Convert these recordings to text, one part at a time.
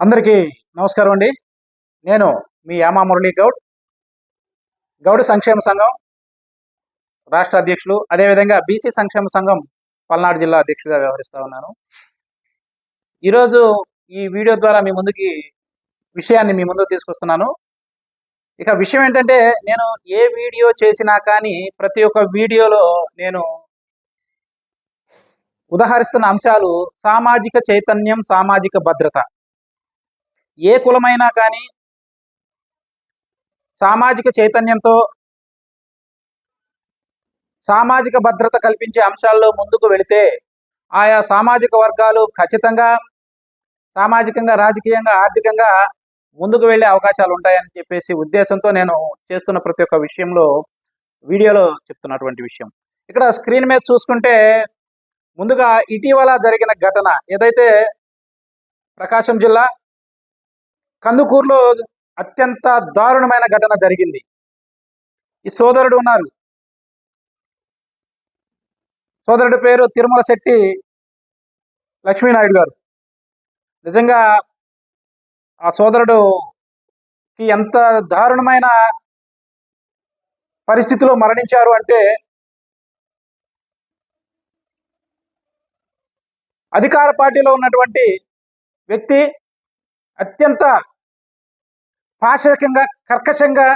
అందరికీ నమస్కారం అండి. నేను మీ యామా మురళీ గౌడ్. గౌడ్ సంక్షేమ సంఘం రాష్ట్ర అధ్యక్షులు. అదేవిధంగా బీసీ సంక్షేమ సంఘం పల్నాడు జిల్లా అధ్యక్షుడిగా వ్యవహరిస్తూ ఉన్నాను. ఈరోజు ఈ వీడియో ద్వారా మీ ముందుకి విషయాన్ని మీ ముందుకు తీసుకొస్తున్నాను. ఇక విషయం ఏంటంటే నేను ఏ వీడియో చేసినా కానీ ప్రతి ఒక్క వీడియోలో నేను ఉదాహరిస్తున్న అంశాలు సామాజిక చైతన్యం సామాజిక భద్రత. ఏ కులమైనా కానీ సామాజిక చైతన్యంతో సామాజిక భద్రత కల్పించే అంశాల్లో ముందుకు వెళితే ఆయా సామాజిక వర్గాలు ఖచ్చితంగా సామాజికంగా రాజకీయంగా ఆర్థికంగా ముందుకు వెళ్ళే అవకాశాలు ఉంటాయని చెప్పేసి ఉద్దేశంతో నేను చేస్తున్న ప్రతి ఒక్క విషయంలో వీడియోలో చెప్తున్నటువంటి విషయం. ఇక్కడ స్క్రీన్ మీద చూసుకుంటే ముందుగా ఇటీవల జరిగిన ఘటన ఏదైతే ప్రకాశం జిల్లా కందుకూరులో అత్యంత దారుణమైన ఘటన జరిగింది. ఈ సోదరుడు ఉన్నారు. సోదరుడి పేరు తిరుమల శెట్టి లక్ష్మీనాయుడు గారు. నిజంగా ఆ సోదరుడుకి ఎంత దారుణమైన పరిస్థితిలో మరణించారు అంటే అధికార పార్టీలో ఉన్నటువంటి వ్యక్తి అత్యంత పాశవికంగా కర్కశంగా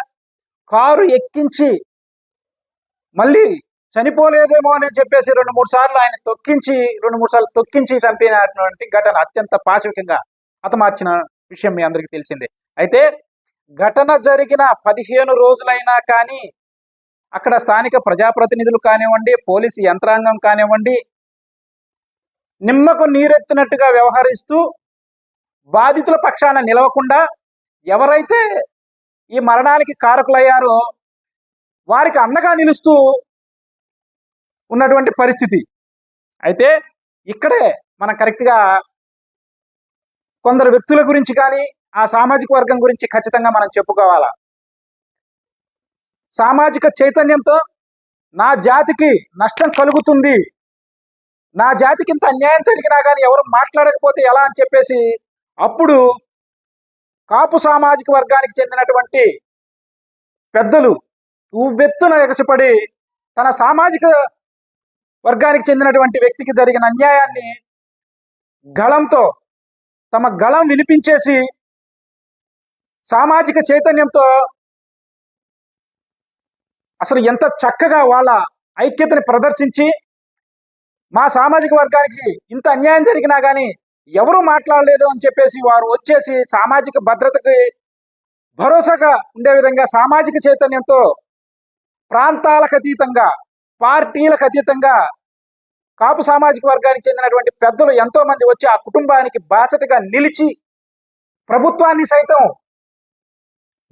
కారు ఎక్కించి మళ్ళీ చనిపోలేదేమో అని చెప్పేసి రెండు మూడు సార్లు ఆయన తొక్కించి రెండు మూడు సార్లు తొక్కించి చంపినటువంటి ఘటన అత్యంత పాశవికంగా హతమార్చిన విషయం మీ అందరికీ తెలిసిందే. అయితే ఘటన జరిగిన పదిహేను రోజులైనా కానీ అక్కడ స్థానిక ప్రజాప్రతినిధులు కానివ్వండి పోలీసు యంత్రాంగం కానివ్వండి నిమ్మకు నీరెత్తినట్టుగా వ్యవహరిస్తూ బాధితుల పక్షాన నిలవకుండా ఎవరైతే ఈ మరణానికి కారకులయ్యారో వారికి అండగా నిలుస్తూ ఉన్నటువంటి పరిస్థితి. అయితే ఇక్కడే మనం కరెక్ట్గా కొందరు వ్యక్తుల గురించి కానీ ఆ సామాజిక వర్గం గురించి ఖచ్చితంగా మనం చెప్పుకోవాలా. సామాజిక చైతన్యంతో నా జాతికి నష్టం కలుగుతుంది. నా జాతికి ఇంత అన్యాయం జరిగినా కానీ ఎవరు మాట్లాడకపోతే ఎలా అని చెప్పేసి అప్పుడు కాపు సామాజిక వర్గానికి చెందినటువంటి పెద్దలు ఉవ్వెత్తున ఎగసిపడి తన సామాజిక వర్గానికి చెందినటువంటి వ్యక్తికి జరిగిన అన్యాయాన్ని గళంతో తమ గళం వినిపించేసి సామాజిక చైతన్యంతో అసలు ఎంత చక్కగా వాళ్ళ ఐక్యతని ప్రదర్శించి మా సామాజిక వర్గానికి ఇంత అన్యాయం జరిగినా కానీ ఎవరు మాట్లాడలేదు అని చెప్పేసి వారు వచ్చేసి సామాజిక భద్రతకి భరోసాగా ఉండే విధంగా సామాజిక చైతన్యంతో ప్రాంతాలకు అతీతంగా పార్టీలకు అతీతంగా కాపు సామాజిక వర్గానికి చెందినటువంటి పెద్దలు ఎంతో మంది వచ్చి ఆ కుటుంబానికి బాసటగా నిలిచి ప్రభుత్వాన్ని సైతం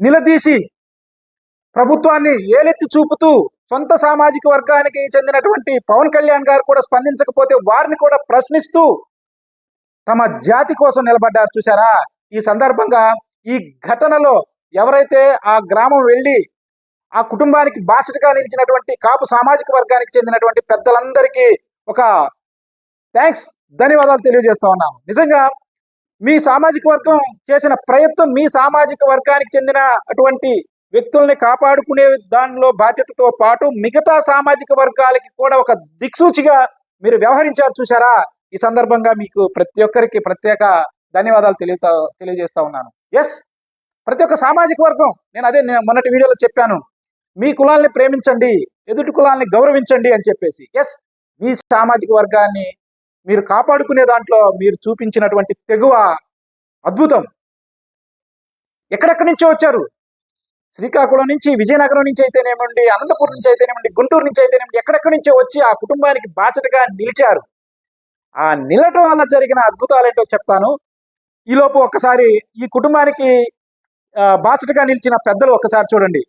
నిలదీసి ప్రభుత్వాన్ని ఏలెత్తి చూపుతూ సొంత సామాజిక వర్గానికి చెందినటువంటి పవన్ కళ్యాణ్ గారు కూడా స్పందించకపోతే వారిని కూడా ప్రశ్నిస్తూ తమ జాతి కోసం నిలబడ్డారు. చూసారా ఈ సందర్భంగా ఈ ఘటనలో ఎవరైతే ఆ గ్రామం వెళ్ళి ఆ కుటుంబానికి బాసటగా నిలిచినటువంటి కాపు సామాజిక వర్గానికి చెందినటువంటి పెద్దలందరికీ ఒక థ్యాంక్స్ ధన్యవాదాలు తెలియజేస్తా ఉన్నాను. నిజంగా మీ సామాజిక వర్గం చేసిన ప్రయత్నం మీ సామాజిక వర్గానికి చెందిన అటువంటి వ్యక్తుల్ని కాపాడుకునే దానిలో బాధ్యతతో పాటు మిగతా సామాజిక వర్గాలకి కూడా ఒక దిక్సూచిగా మీరు వ్యవహరించారు. చూసారా ఈ సందర్భంగా మీకు ప్రతి ఒక్కరికి ప్రత్యేక ధన్యవాదాలు తెలియతా తెలియజేస్తా ఉన్నాను. ఎస్ ప్రతి ఒక్క సామాజిక వర్గం నేను అదే నేను మొన్నటి వీడియోలో చెప్పాను. మీ కులాల్ని ప్రేమించండి ఎదుటి కులాల్ని గౌరవించండి అని చెప్పేసి. ఎస్ మీ సామాజిక వర్గాన్ని మీరు కాపాడుకునే దాంట్లో మీరు చూపించినటువంటి తెగువ అద్భుతం. ఎక్కడెక్కడి నుంచో వచ్చారు? శ్రీకాకుళం నుంచి విజయనగరం నుంచి అయితేనేమండి అనంతపురం నుంచి అయితేనేమండి గుంటూరు నుంచి అయితేనేమండి ఎక్కడెక్కడి నుంచో వచ్చి ఆ కుటుంబానికి బాసటగా నిలిచారు. ఆ నిలటం వల్ల జరిగిన అద్భుతాలు ఏంటో చెప్తాను ఈలోపు ఒక్కసారి ఈ కుటుంబానికి బాసటగా నిలిచిన పెద్దలు ఒక్కసారి చూడండి.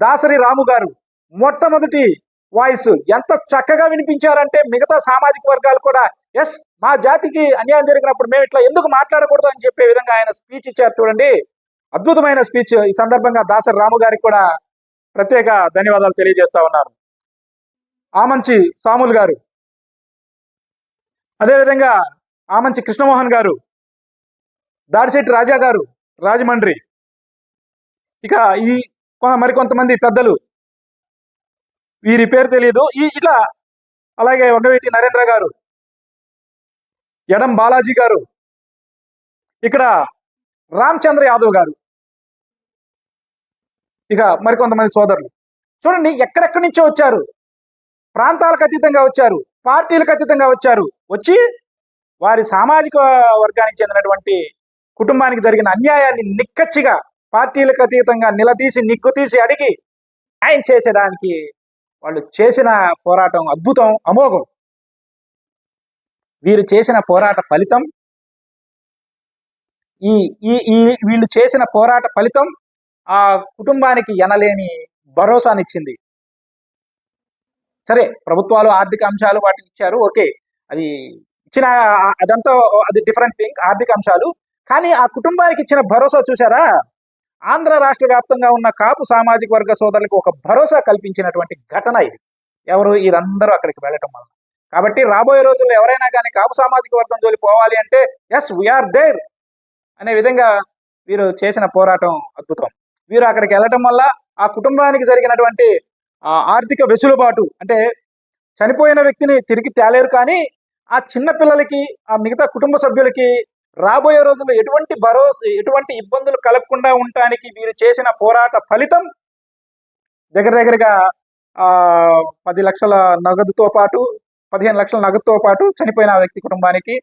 దాసరి రాము గారు మొట్టమొదటి వాయిస్ ఎంత చక్కగా వినిపించారంటే మిగతా సామాజిక వర్గాలు కూడా ఎస్ మా జాతికి అన్యాయం జరిగినప్పుడు మేము ఇట్లా ఎందుకు మాట్లాడకూడదు అని చెప్పే విధంగా ఆయన స్పీచ్ ఇచ్చారు చూడండి. అద్భుతమైన స్పీచ్ ఈ సందర్భంగా దాసరి రాము గారికి కూడా ప్రత్యేక ధన్యవాదాలు తెలియజేస్తా ఉన్నారు ఆమంచి సాములు గారు. అదేవిధంగా ఆమంచి కృష్ణమోహన్ గారు దాడిశెట్టి రాజా గారు రాజమండ్రి. ఇక ఈ మరికొంతమంది పెద్దలు. వీరి పేరు తెలియదు ఈ ఇట్లా అలాగే వంగవీటి నరేంద్ర గారు ఎడం బాలాజీ గారు ఇక్కడ రామచంద్ర యాదవ్ గారు. ఇక మరికొంతమంది సోదరులు. చూడండి ఎక్కడెక్కడి నుంచో వచ్చారు. ప్రాంతాలకు అతీతంగా వచ్చారు. పార్టీలకు అతీతంగా వచ్చారు. వచ్చి వారి సామాజిక వర్గానికి చెందినటువంటి కుటుంబానికి జరిగిన అన్యాయాన్ని నిక్కచ్చిగా పార్టీలకు అతీతంగా నిలదీసి నిక్కు తీసి అడిగి ఆయన చేసేదానికి వాళ్ళు చేసిన పోరాటం అద్భుతం అమోఘం. వీరు చేసిన పోరాట ఫలితం ఈ ఈ ఈ వీళ్ళు చేసిన పోరాట ఫలితం ఆ కుటుంబానికి ఎనలేని భరోసానిచ్చింది. సరే ప్రభుత్వాలు ఆర్థిక అంశాలు వాటిని ఇచ్చారు ఓకే. అది ఇచ్చిన అదంతా అది డిఫరెంట్ థింగ్ ఆర్థిక అంశాలు. కానీ ఆ కుటుంబానికి ఇచ్చిన భరోసా చూసారా ఆంధ్ర రాష్ట్ర వ్యాప్తంగా ఉన్న కాపు సామాజిక వర్గ సోదరులకు ఒక భరోసా కల్పించినటువంటి ఘటన ఇది. ఎవరు? వీరందరూ అక్కడికి వెళ్ళటం వల్ల కాబట్టి రాబోయే రోజుల్లో ఎవరైనా కానీ కాపు సామాజిక వర్గం జోలి పోవాలి అంటే ఎస్ వీఆర్ దేర్ అనే విధంగా వీరు చేసిన పోరాటం అద్భుతం. వీరు అక్కడికి వెళ్ళటం వల్ల ఆ కుటుంబానికి జరిగినటువంటి ఆర్థిక వెసులుబాటు అంటే చనిపోయిన వ్యక్తిని తిరిగి తేలేరు కానీ ఆ చిన్న పిల్లలకి ఆ మిగతా కుటుంబ సభ్యులకి రాబోయే రోజుల్లో ఎటువంటి భరోసా ఎటువంటి ఇబ్బందులు కలగకుండా ఉండటానికి వీరు చేసిన పోరాట ఫలితం దగ్గర దగ్గరగా పది లక్షల నగదుతో పాటు పదిహేను లక్షల నగదుతో పాటు చనిపోయిన ఆ వ్యక్తి కుటుంబానికి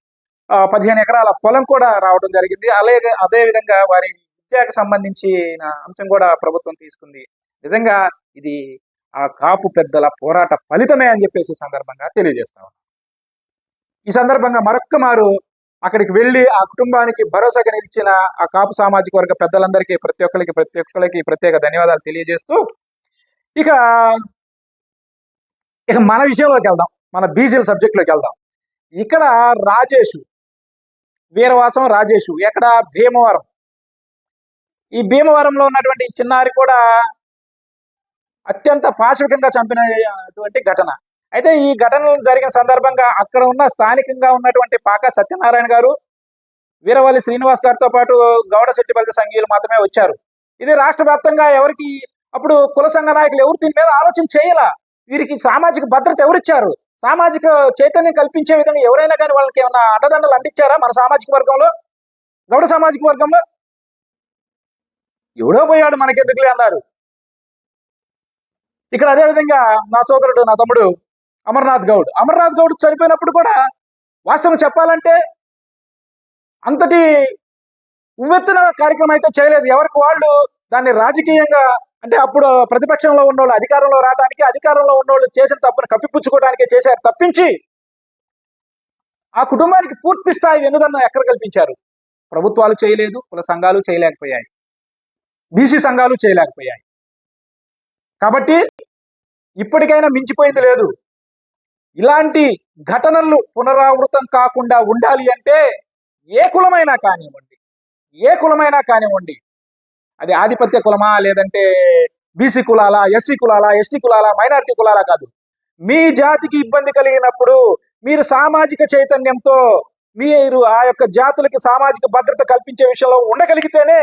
ఆ, పదిహేను ఎకరాల పొలం కూడా రావడం జరిగింది అలాగే అదే విధంగా వారి విద్యకు సంబంధించిన అంశం కూడా ప్రభుత్వం తీసుకుంది నిజంగా ఇది ఆ కాపు పెద్దల పోరాట ఫలితమే అని చెప్పేసి సందర్భంగా తెలియజేస్తా ఉన్నాను. ఈ సందర్భంగా మరొక్క మారు అక్కడికి వెళ్ళి ఆ కుటుంబానికి భరోసాగా నిలిచిన ఆ కాపు సామాజిక వర్గ పెద్దలందరికీ ప్రతి ఒక్కరికి ప్రతి ఒక్కరికి ప్రత్యేక ధన్యవాదాలు తెలియజేస్తూ ఇక ఇక మన విషయంలోకి వెళ్దాం. మన బీసీల సబ్జెక్ట్లోకి వెళ్దాం. ఇక్కడ రాజేషు వీరవాసం రాజేషు ఎక్కడ? భీమవరం. ఈ భీమవరంలో ఉన్నటువంటి చిన్నారి కూడా అత్యంత పాశవికంగా చంపినటువంటి ఘటన. అయితే ఈ ఘటన జరిగిన సందర్భంగా అక్కడ ఉన్న స్థానికంగా ఉన్నటువంటి పాక సత్యనారాయణ గారు వీరవల్లి శ్రీనివాస్ గారితో పాటు గౌడ శెట్టిపల్లి సంఘీయులు మాత్రమే వచ్చారు. ఇది రాష్ట్ర వ్యాప్తంగా ఎవరికి అప్పుడు కుల సంఘ నాయకులు ఎవరు దీని మీద ఆలోచన చేయాల? వీరికి సామాజిక భద్రత ఎవరిచ్చారు సామాజిక చైతన్యం కల్పించే విధంగా ఎవరైనా కానీ వాళ్ళకి ఏమైనా అండదండలు అందించారా మన సామాజిక వర్గంలో? గౌడ సామాజిక వర్గంలో? ఎవడో పోయాడు మనకెందుకులే అన్నారు. ఇక్కడ అదే విధంగా నా సోదరుడు నా తమ్ముడు అమర్నాథ్ గౌడ్. అమర్నాథ్ గౌడ్ చనిపోయినప్పుడు కూడా వాస్తవం చెప్పాలంటే అంతటి ఉవ్వెత్తున కార్యక్రమం అయితే చేయలేదు. ఎవరికి వాళ్ళు దాన్ని రాజకీయంగా అంటే అప్పుడు ప్రతిపక్షంలో ఉన్నోళ్ళు అధికారంలో రావడానికి అధికారంలో ఉన్నోళ్ళు చేసిన తప్పును కప్పిపుచ్చుకోవడానికే చేశారు తప్పించి ఆ కుటుంబానికి పూర్తి స్థాయి వెనుదన్న ఎక్కడ కల్పించారు? ప్రభుత్వాలు చేయలేదు కుల సంఘాలు చేయలేకపోయాయి. బీసీ సంఘాలు చేయలేకపోయాయి. కాబట్టి ఇప్పటికైనా మించిపోయింది లేదు. ఇలాంటి ఘటనలు పునరావృతం కాకుండా ఉండాలి అంటే ఏ కులమైనా కానివ్వండి ఏ కులమైనా కానివ్వండి అది ఆధిపత్య కులమా లేదంటే బీసీ కులాలా ఎస్సీ కులాలా ఎస్టీ కులాలా మైనారిటీ కులాలా కాదు. మీ జాతికి ఇబ్బంది కలిగినప్పుడు మీరు సామాజిక చైతన్యంతో మీరు ఆ యొక్క జాతులకి సామాజిక భద్రత కల్పించే విషయంలో ఉండగలిగితేనే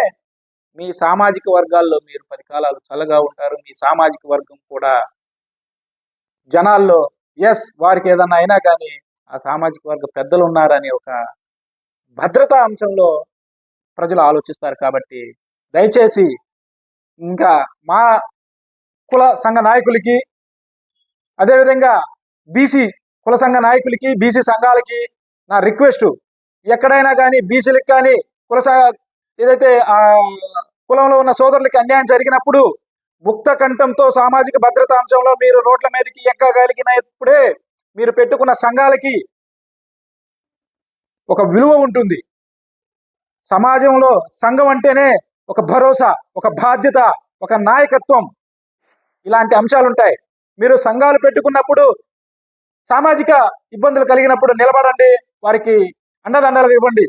మీ సామాజిక వర్గాల్లో మీరు పది కాలాలు చల్లగా ఉంటారు. మీ సామాజిక వర్గం కూడా జనాల్లో ఎస్ వారికి ఏదన్నా అయినా కానీ ఆ సామాజిక వర్గ పెద్దలు ఉన్నారని ఒక భద్రతా అంశంలో ప్రజలు ఆలోచిస్తారు కాబట్టి దయచేసి ఇంకా మా కుల సంఘ నాయకులకి అదేవిధంగా బీసీ కుల సంఘ నాయకులకి బీసీ సంఘాలకి నా రిక్వెస్ట్. ఎక్కడైనా కానీ బీసీలకు కానీ కుల ఏదైతే ఆ కులంలో ఉన్న సోదరులకి అన్యాయం జరిగినప్పుడు ముక్త కంఠంతో సామాజిక భద్రత అంశంలో మీరు రోడ్ల మీదకి ఎక్కగలిగినప్పుడే మీరు పెట్టుకున్న సంఘాలకి ఒక విలువ ఉంటుంది. సమాజంలో సంఘం అంటేనే ఒక భరోసా ఒక బాధ్యత ఒక నాయకత్వం ఇలాంటి అంశాలు ఉంటాయి. మీరు సంఘాలు పెట్టుకున్నప్పుడు సామాజిక ఇబ్బందులు కలిగినప్పుడు నిలబడండి వారికి అండదండలు ఇవ్వండి.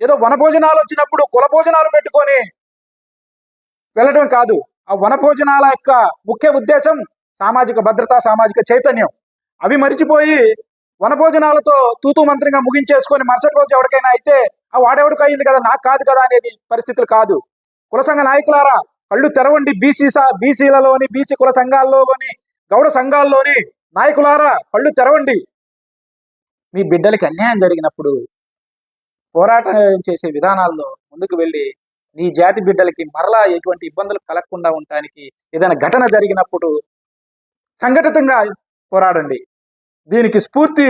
ఏదో వనభోజనాలు వచ్చినప్పుడు కుల భోజనాలు పెట్టుకొని వెళ్ళటం కాదు. ఆ వనభోజనాల యొక్క ముఖ్య ఉద్దేశం సామాజిక భద్రత సామాజిక చైతన్యం. అవి మరిచిపోయి వనభోజనాలతో తూతూ మంత్రంగా ముగించేసుకొని మరుసటి రోజు ఎవరికైనా అయితే ఆ వాడెవడికి అయింది కదా నాకు కాదు కదా అనేది పరిస్థితులు కాదు. కుల సంఘ నాయకులారా కళ్ళు తెరవండి బీసీ బీసీలలోని బీసీ కుల సంఘాల్లోని గౌడ సంఘాల్లోని నాయకులారా కళ్ళు తెరవండి. మీ బిడ్డలకి అన్యాయం జరిగినప్పుడు పోరాటం చేసే విధానాల్లో ముందుకు వెళ్ళి నీ జాతి బిడ్డలకి మరలా ఎటువంటి ఇబ్బందులు కలగకుండా ఉండటానికి ఏదైనా ఘటన జరిగినప్పుడు సంఘటితంగా పోరాడండి. దీనికి స్ఫూర్తి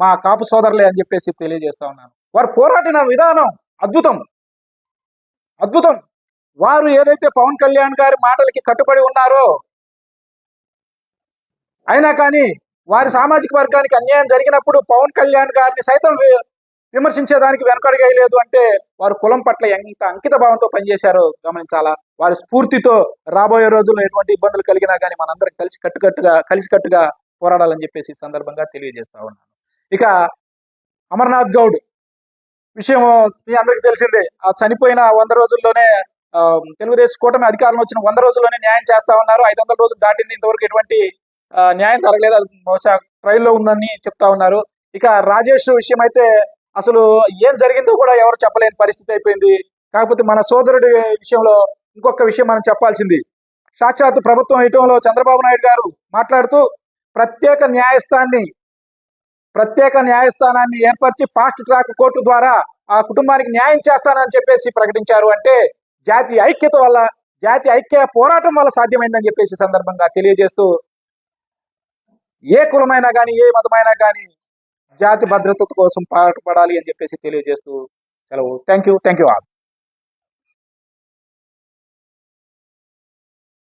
మా కాపు సోదరులే అని చెప్పేసి తెలియజేస్తా ఉన్నాను. వారు పోరాడిన విధానం అద్భుతం. అద్భుతం. వారు ఏదైతే పవన్ కళ్యాణ్ గారి మాటలకి కట్టుబడి ఉన్నారో అయినా కానీ వారి సామాజిక వర్గానికి అన్యాయం జరిగినప్పుడు పవన్ కళ్యాణ్ గారిని సైతం విమర్శించేదానికి లేదు అంటే వారు కులం పట్ల ఎంత అంకిత భావంతో పనిచేశారో గమనించాలా? వారి స్ఫూర్తితో రాబోయే రోజుల్లో ఎటువంటి ఇబ్బందులు కలిగినా కానీ మనందరం కలిసి కట్టుకట్టుగా కలిసికట్టుగా పోరాడాలని చెప్పేసి ఈ సందర్భంగా తెలియజేస్తా ఉన్నాను. ఇక అమర్నాథ్ గౌడ్ విషయం మీ అందరికీ తెలిసిందే. ఆ చనిపోయిన వంద రోజుల్లోనే తెలుగుదేశం కూటమి అధికారం వచ్చిన వంద రోజుల్లోనే న్యాయం చేస్తా ఉన్నారు. ఐదు వందల రోజులు దాటింది. ఇంతవరకు ఎటువంటి న్యాయం జరగలేదు. అది బహుశా ట్రైల్లో ఉందని చెప్తా ఉన్నారు. ఇక రాజేష్ విషయం అయితే అసలు ఏం జరిగిందో కూడా ఎవరు చెప్పలేని పరిస్థితి అయిపోయింది. కాకపోతే మన సోదరుడి విషయంలో ఇంకొక విషయం మనం చెప్పాల్సింది. సాక్షాత్ ప్రభుత్వం ఇటంలో చంద్రబాబు నాయుడు గారు మాట్లాడుతూ ప్రత్యేక న్యాయస్థాన్ని ప్రత్యేక న్యాయస్థానాన్ని ఏర్పరిచి ఫాస్ట్ ట్రాక్ కోర్టు ద్వారా ఆ కుటుంబానికి న్యాయం చేస్తానని చెప్పేసి ప్రకటించారు అంటే జాతి ఐక్యత వల్ల జాతి ఐక్య పోరాటం వల్ల సాధ్యమైందని చెప్పేసి సందర్భంగా తెలియజేస్తూ ఏ కులమైనా కానీ ఏ మతమైనా కానీ జాతి భద్రత కోసం పాటుపడాలి అని చెప్పేసి తెలియజేస్తూ సెలవు. Thank you thank you all